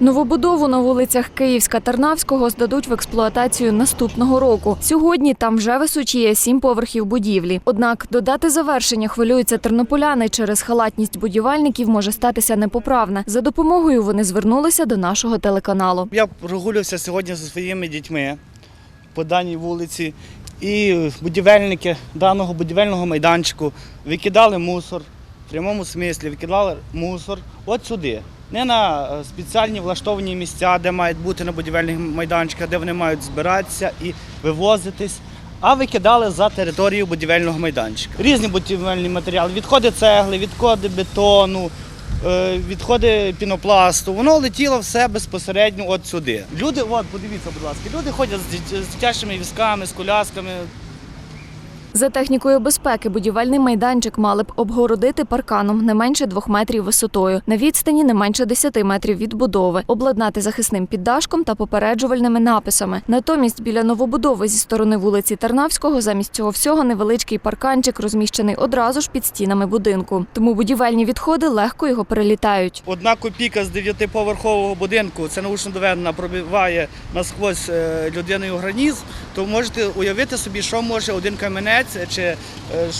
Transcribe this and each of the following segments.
Новобудову на вулицях Київська Тарнавського здадуть в експлуатацію наступного року. Сьогодні там вже височіє сім поверхів будівлі. Однак додати завершення хвилюються тернополяни через халатність будівельників може статися непоправне. За допомогою вони звернулися до нашого телеканалу. Я прогулявся сьогодні зі своїми дітьми по даній вулиці, і будівельники даного будівельного майданчику викидали мусор в прямому смислі, викидали мусор от сюди. Не на е, спеціальні влаштовані місця, де мають бути на будівельних майданчиках, де вони мають збиратися і вивозитись, а викидали за територію будівельного майданчика. Різні будівельні матеріали, відходи цегли, відходи бетону, е, відходи пінопласту, воно летіло все безпосередньо от сюди. Люди, от подивіться, будь ласка, люди ходять з дитячими візками, з колясками. За технікою безпеки будівельний майданчик мали б обгородити парканом не менше двох метрів висотою, на відстані не менше 10 метрів від будови, обладнати захисним піддашком та попереджувальними написами. Натомість біля новобудови зі сторони вулиці Тарнавського замість цього всього невеличкий парканчик розміщений одразу ж під стінами будинку. Тому будівельні відходи легко його перелітають. Одна копійка з дев'ятиповерхового будинку, це научно доведено, пробиває насквозь е, людиною організм, то можете уявити собі, що може один каменець чи е,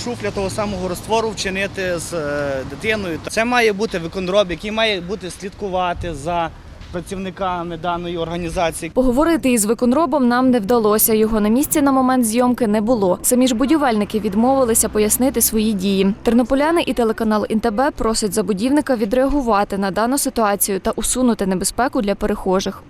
шуфля того самого розтвору вчинити з е, дитиною. Це має бути виконроб, який має бути слідкувати за працівниками даної організації. Поговорити із виконробом нам не вдалося. Його на місці на момент зйомки не було. Самі ж будівельники відмовилися пояснити свої дії. Тернополяни і телеканал ІНТБ просять забудівника відреагувати на дану ситуацію та усунути небезпеку для перехожих.